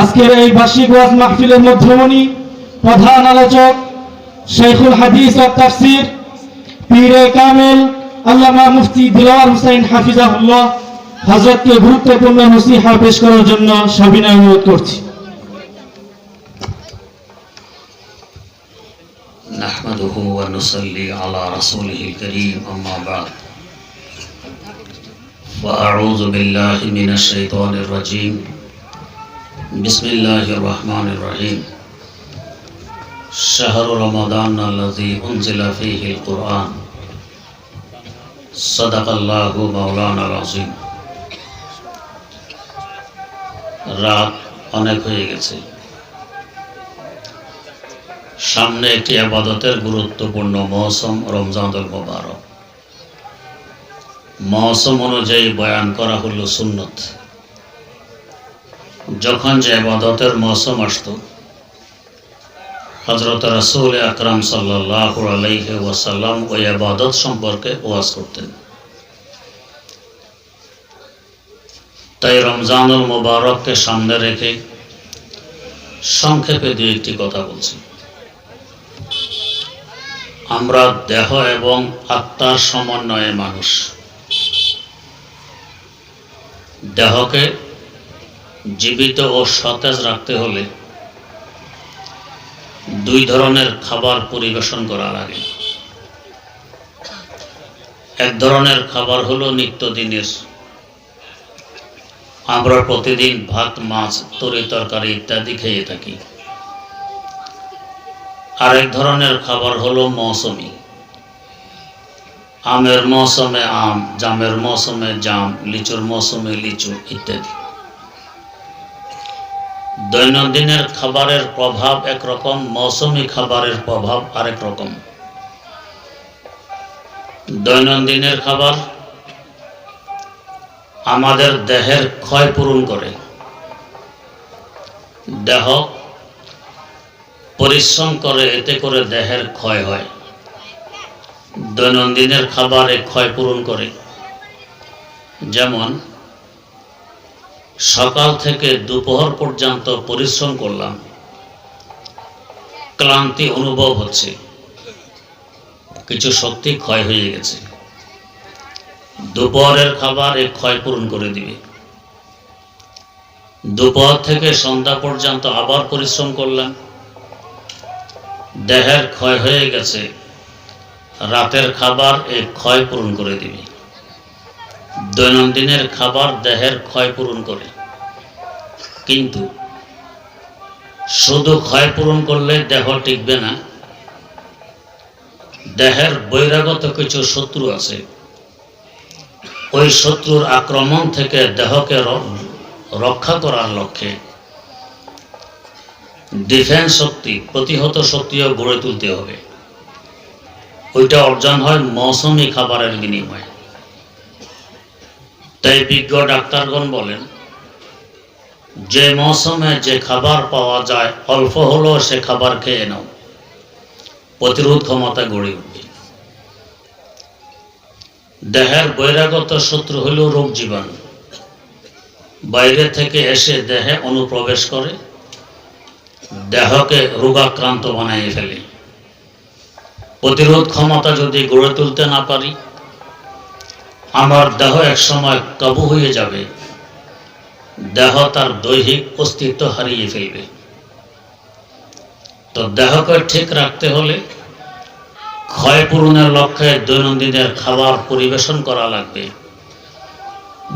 আজকের এই বার্ষিক ওয়াজ মাহফিলের মধ্যমণি প্রধান আলোচক শেখুল হাদিস ও তাফসির পীরে কামেল আল্লামা মুফতি দিলওয়ার হুসাইন হাফিজাহুল্লাহ হজরতকে গুরুত্বপূর্ণ নসিহা পেশ করার জন্য সবিনয় অনুরোধ করছি نحمده ونصلي على رسوله الكريم أما بعد فأعوذ بالله من الشيطان الرجيم بسم الله الرحمن الرحيم شهر رمضان الذي أنزل فيه القرآن صدق الله مولانا العظيم রাত অনেক হয়ে গেছে সামনে একটি আবাদতের গুরুত্বপূর্ণ মৌসুম রমজানুল মোবারক মৌসুম অনুযায়ী বয়ান করা হলো সুন্নত যখন যে আবাদতের মৌসুম আসত। হজরত রসুল আকরাম সাল্লাহ ওই আবাদত সম্পর্কে ওয়াজ করতেন। তাই রমজানুল মোবারককে সামনে রেখে সংক্ষেপে দু একটি কথা বলছি। আমরা দেহ এবং আত্মার সমন্বয়ে মানুষ। দেহকে জীবিত ও সতেজ রাখতে হলে দুই ধরনের খাবার পরিবেশন করা লাগে। এক ধরনের খাবার হলো নিত্যদিনের। আমরা প্রতিদিন ভাত, মাছ, তরি তরকারি ইত্যাদি খেয়ে থাকি। আরেক ধরনের খাবার হলো মৌসুমি। আমের মৌসুমে আম, জামের মৌসুমে জাম, লিচুর মৌসুমে লিচু ইত্যাদি। দৈনন্দিনের খাবারের প্রভাব একরকম, মৌসুমি খাবারের প্রভাব আরেক রকম দৈনন্দিনের খাবার আমাদের দেহের ক্ষয় পূরণ করে। দেহ পরিশ্রম করে, এতে করে দেহের ক্ষয় হয়। দৈনন্দিনের খাবারে ক্ষয় পূরণ করে। যেমন সকাল থেকে দুপুর পর্যন্ত পরিশ্রম করলাম। ক্লান্তি অনুভব হচ্ছে। কিছু শক্তি ক্ষয় হয়ে গেছে। দুপুরের খাবার এই ক্ষয় পূরণ করে দিবে। দুপুর থেকে সন্ধ্যা পর্যন্ত আবার পরিশ্রম করলাম। দেহের ক্ষয় হয়ে গেছে। রাতের খাবার এই ক্ষয় পূরণ করে দিবে। দৈনন্দিনের খাবার দেহের ক্ষয় পূরণ করে। কিন্তু শুধু ক্ষয় পূরণ করলে দেহ টিকবে না, দেহের বৈরাগত কিছু শত্রু আছে। ওই শত্রুর আক্রমণ থেকে দেহকে রক্ষা করার লক্ষ্যে ডিফেন্স শক্তি, প্রতিহত শক্তিও গড়ে তুলতে হবে। ওইটা অর্জন হয় মৌসুমি খাবারের বিনিময়ে। তাই বিজ্ঞ ডাক্তারগণ বলেন, যে মৌসুমে যে খাবার পাওয়া যায়, অল্প হলেও সে খাবার খেয়ে নাও। প্রতিরোধ ক্ষমতা গড়ে উঠবে। দেহের বহিরাগত শত্রু হল রোগ জীবাণু। বাইরে থেকে এসে দেহে অনুপ্রবেশ করে, দেহকে রোগাক্রান্ত বানিয়ে ফেলে। প্রতিরোধ ক্ষমতা যদি গড়ে তুলতে না পারি আমার দেহ একসময় কাবু হয়ে যাবে। দেহ তার দৈহিক অস্তিত্ব হারিয়ে ফেলবে। তো দেহকে ঠিক রাখতে হলে ক্ষয় পূরণের লক্ষ্যে দৈনন্দিনের খাবার পরিবেশন করা লাগবে।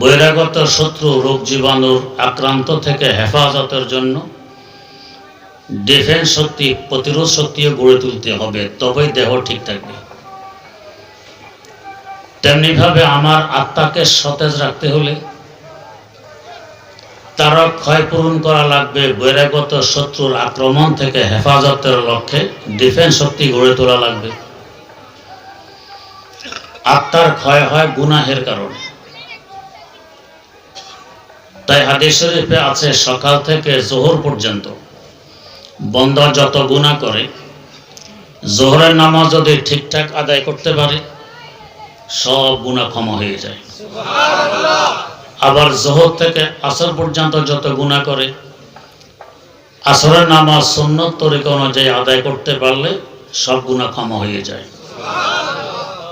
বৈরাগত শত্রু, রোগ জীবাণুর আক্রান্ত থেকে হেফাজতের জন্য ডিফেন্স শক্তি, প্রতিরোধ শক্তিও গড়ে তুলতে হবে, তবেই দেহ ঠিক থাকবে। তেমনিভাবে আমার আত্মাকে সতেজ রাখতে হলে তার ক্ষয় পূরণ করা লাগবে বৈরাগত শত্রুর আক্রমণ থেকে হেফাজতের লক্ষ্যে ডিফেন্স শক্তি গড়ে তোলা লাগবে। আত্মার ক্ষয় হয় গুনাহের কারণে। তাই হাদিস শরীফে আছে, সকাল থেকে জোহর পর্যন্ত বন্দা যত গুণা করে, জোহরের নামাজ যদি ঠিকঠাক আদায় করতে পারে সব গুণা ক্ষমা হয়ে যায়। আবার জোহর থেকে আসর পর্যন্ত যত গুণা করে, আসরের নামাজ সুন্নত তরিকা অনুযায়ী আদায় করতে পারলে সব গুণা ক্ষমা হয়ে যায়।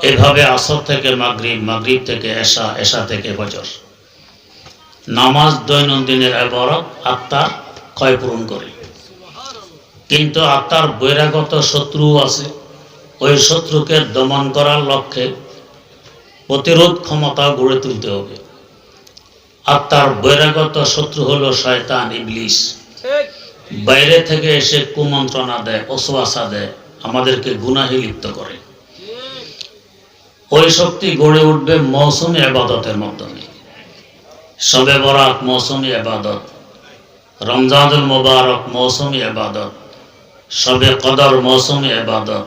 এভাবে আসর থেকে মাগরিব মাগরিব থেকে এশা এশা থেকে ফজর। নামাজ দৈনন্দিনের এবারত আত্মার ক্ষয় পূরণ করে। কিন্তু আত্মার বৈরাগত শত্রু আছে। ওই শত্রুকে দমন করার লক্ষ্যে প্রতিরোধ ক্ষমতা গড়ে তুলতে হবে। আর তার বৈরাগত শত্রু হলো শয়তান ইবলিশ বাইরে থেকে এসে কুমন্ত্রণা দেয় অসুয়াশা দেয়, আমাদেরকে গুনাহি লিপ্ত করে। ওই শক্তি গড়ে উঠবে মৌসুমি আবাদতের মাধ্যমে। সবে বরাত মৌসুমি আবাদত, রমজানুল মোবারক মৌসুমি আবাদত, সবে কদর মৌসুমি আবাদত,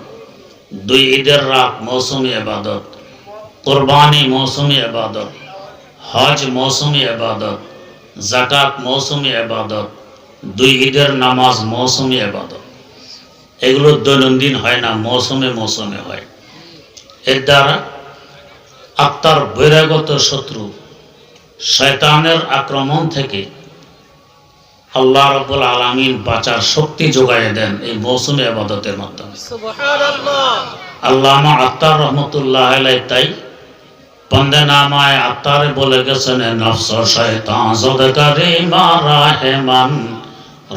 দুই ঈদের রাত মৌসুমি আবাদত কোরবানি মৌসুমি আবাদত হজ মৌসুমি আবাদত জাকাত মৌসুমি আবাদত দুই ঈদের নামাজ মৌসুমি আবাদত। এগুলো দৈনন্দিন হয় না মৌসুমে মৌসুমে হয়। এর দ্বারা আত্মার বৈরাগত শত্রু শয়তানের আক্রমণ থেকে আল্লাহ রব্বুল আলমিন বাঁচার শক্তি যোগায় দেন এই মৌসুমে আবাদতের মাধ্যমে। আল্লামা আত্মার রহমতুল্লাহ তাই বন্দে নামায় আত্মারে বলে গেছেন নফস শয়তান। জদকারে মারা হেমান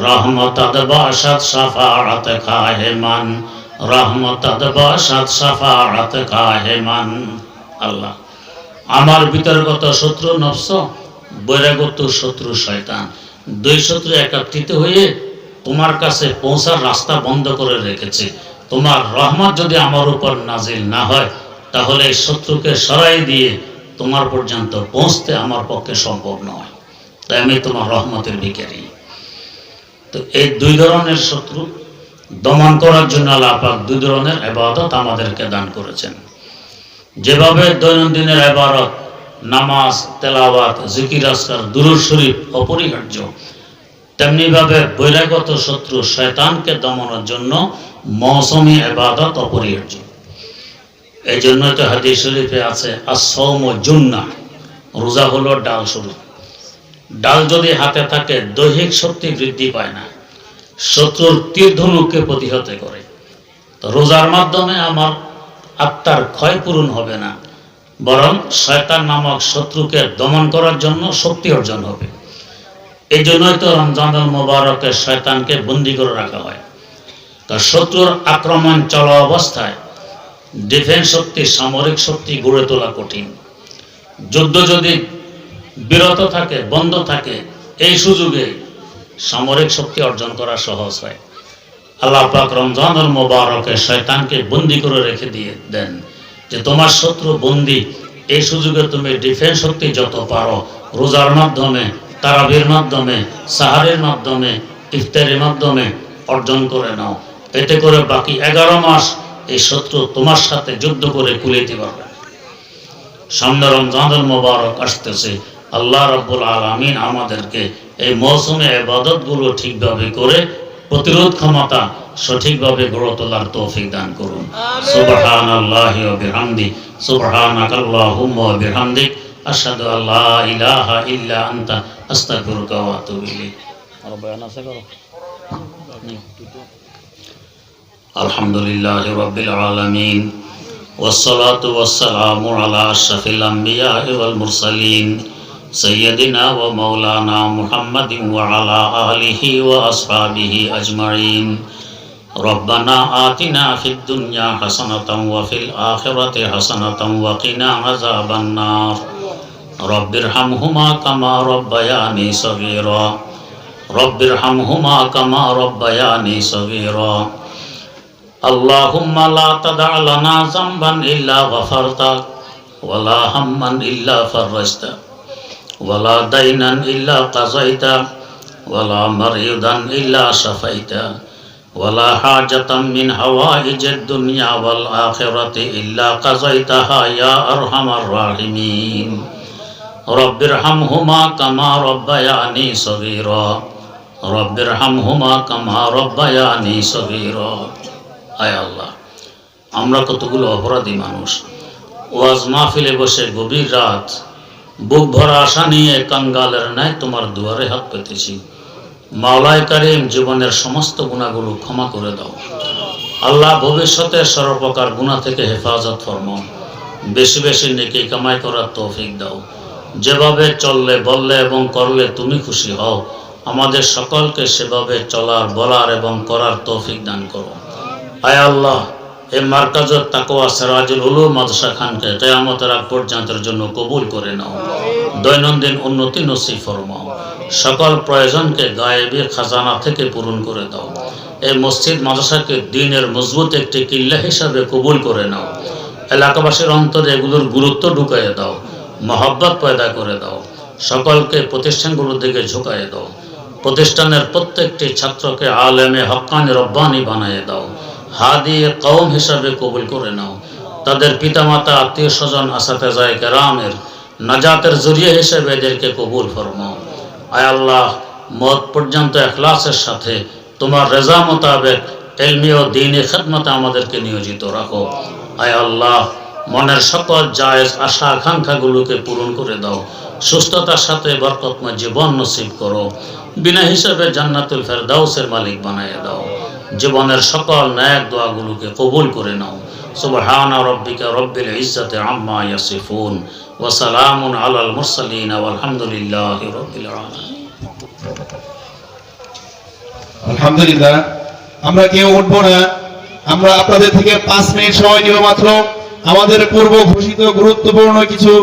রহমত বাসাত সাফারাত খাহেমান রহমত বাসাত সাফারাত খাহেমান আল্লাহ, আমার বিতর্গত শত্রু নফস, বৈরাগত শত্রু শয়তান। দুই শত্রু একত্রিত হয়ে তোমার কাছে পৌঁছার রাস্তা বন্ধ করে রেখেছে। তোমার রহমত যদি আমার উপর নাজিল না হয় তাহলে শত্রুকে সরাই দিয়ে তোমার পর্যন্ত পৌঁছতে আমার পক্ষে সম্ভব নয়। তাই আমি তোমার রহমতের ভিখারি। তো এই দুই ধরনের শত্রু দমন করার জন্য আল্লাহ পাক দুই ধরনের আবাদত আমাদেরকে দান করেছেন। যেভাবে দৈনন্দিনের আবারত নামাজ, তেলাওয়াত, জিকির আসকার দুরুর শরীফ অপরিহার্য, তেমনিভাবে বৈরাগত শত্রু শয়তানকে দমনের জন্য মৌসুমি আবাদত অপরিহার্য। এই জন্য তো হাদিস শরীফে আছে আসম জুন্না রোজা হলো ডাল স্বরূপ ডাল যদি হাতে থাকে, দৈহিক শক্তি বৃদ্ধি পায় না। শত্রুর তীর ধনুককে প্রতিহত করে। তো রোজার মাধ্যমে আমার আত্মার ক্ষয় পূরণ হবে না, বরং শয়তান নামক শত্রুকে দমন করার জন্য শক্তি অর্জন হবে। এই জন্যই তো রমজানুল মোবারকের শয়তানকে বন্দি করে রাখা হয়। তা শত্রুর আক্রমণ চলা অবস্থায় ডিফেন্স শক্তি, সামরিক শক্তি গড়ে তোলা কঠিন। যুদ্ধ যদি বিরত থাকে, বন্ধ থাকে, এই সুযোগে সামরিক শক্তি অর্জন করা সহজ হয়। আল্লাহ পাক রমজানুল মোবারকে শয়তানকে বন্দি করে রেখে দিয়ে দেন যে, তোমার শত্রু বন্দি, এই সুযোগে তুমি ডিফেন্স শক্তি যত পারো, রোজার মাধ্যমে, তারাবির মাধ্যমে, সাহারের মাধ্যমে, ইফতারের মাধ্যমে অর্জন করে নাও। এতে করে বাকি এগারো মাস এই শত্রু তোমার সাথে যুদ্ধ করে কুলেতে পারবে সামনে রমজানুল মোবারক আসতেছে। আল্লাহ রাব্বুল আলামিন আমাদেরকে এই মৌসুমে ইবাদতগুলো ঠিকভাবে করে প্রতিরোধ ক্ষমতা সঠিকভাবে গড়ে তোলার তৌফিক দান করুন। সুবহানাল্লাহি ওয়া বিহামদি। সুবহানাকাল্লাহুম্মা ওয়া বিহামদিক। আশহাদু আল্লা ইলাহা ইল্লা আনতা। আস্তাগফিরুকা ওয়া আতুবু ইলাইক। আর বয়ান আছে করো। الحمد لله رب العالمين والصلاة والسلام على أشرف الأنبياء والمرسلين سيدنا ومولانا محمد وعلى آله وأصحابه أجمعين. ربنا آتنا في الدنيا حسنة وفي الآخرة حسنة وقنا عذاب النار. رب ارحمهما كما ربياني صغيرا. رب ارحمهما كما ربياني صغيرا. اللهم لا تدع لنا ذنبا إلا غفرته ولا هما إلا فرجته ولا دينا إلا قضيته ولا مريضا إلا شفيته ولا حاجة من حوائج الدنيا والآخرة إلا قضيتها يا أرحم الراحمين. رب ارحمهما كما ربياني صغيرا رب ارحمهما كما ربياني صغيرا. আয় আল্লাহ, আমরা কতগুলো অপরাধী মানুষ। ওয়াজ মাহফিলে বসে গভীর রাত, বুক ভরা আশা নিয়ে কাঙ্গালের ন্যায় তোমার দুয়ারে হাত পেতেছি। মাওলায় কারিম জীবনের সমস্ত গুণাগুলো ক্ষমা করে দাও। আল্লাহ ভবিষ্যতে সর্বপ্রকার গুণা থেকে হেফাজত ফরমাও। বেশি বেশি নেকি কামাই করার তৌফিক দাও। যেভাবে চললে, বললে এবং করলে তুমি খুশি হও। আমাদের সকলকে সেভাবে চলার, বলার এবং করার তৌফিক দান করো। আয় আল্লাহ, এই মার্কাজের তাকোয়া সেরাজুল মাদশা খানকে কেয়ামতের আগ পর্যন্তের জন্য কবুল করে নাও। দৈনন্দিন উন্নতি ফরমাও। সকল প্রয়োজনকে খাজানা থেকে পূরণ করে দাও। এই মসজিদ দিনের মজবুত একটি কিল্লা হিসাবে কবুল করে নাও। এলাকাবাসীর অন্তরে এগুলোর গুরুত্ব ঢুকাইয়ে দাও, মহব্বত পয়দা করে দাও, সকলকে প্রতিষ্ঠানগুলোর দিকে ঝুঁকাইয়ে দাও। প্রতিষ্ঠানের প্রত্যেকটি ছাত্রকে আলেমে হক্কানি রব্বানি বানিয়ে দাও। হাদি কৌম হিসাবে কবুল করে নাও। তাদের পিতামাতা আত্মীয় স্বজন আসাতে যায় কেরামের নাজাতের জরিয়া হিসেবে এদেরকে কবুল ফরমাও। আয় আল্লাহ, মত পর্যন্ত এখলাসের সাথে তোমার রেজা মোতাবেক এলমি ও দিনী খেদমতে আমাদেরকে নিয়োজিত রাখো। আয় আল্লাহ, মনের সকল জায়েজ আশা আকাঙ্ক্ষাগুলোকে পূরণ করে দাও। সুস্থতার সাথে বরকতময় জীবন নসিব করো। বিনা হিসাবে জান্নাতুল ফেরদাউসের মালিক বানিয়ে দাও। জীবনের সকল ন্যায় দোয়াগুলোকে কবুল করে নাও। সুবহান রব্বিকা রব্বিল ইজ্জাতি আম্মা ইয়াসিফুন। ওয়া সালামুন আলাল মুরসালিন ওয়ালহামদুলিল্লাহি রব্বিল আলামিন। আলহামদুলিল্লাহ, আমরা কেউ উঠবো না। আমরা আপনাদের থেকে পাঁচ মিনিট সময় নিব মাত্র। আমাদের পূর্ব ঘোষিত গুরুত্বপূর্ণ কিছু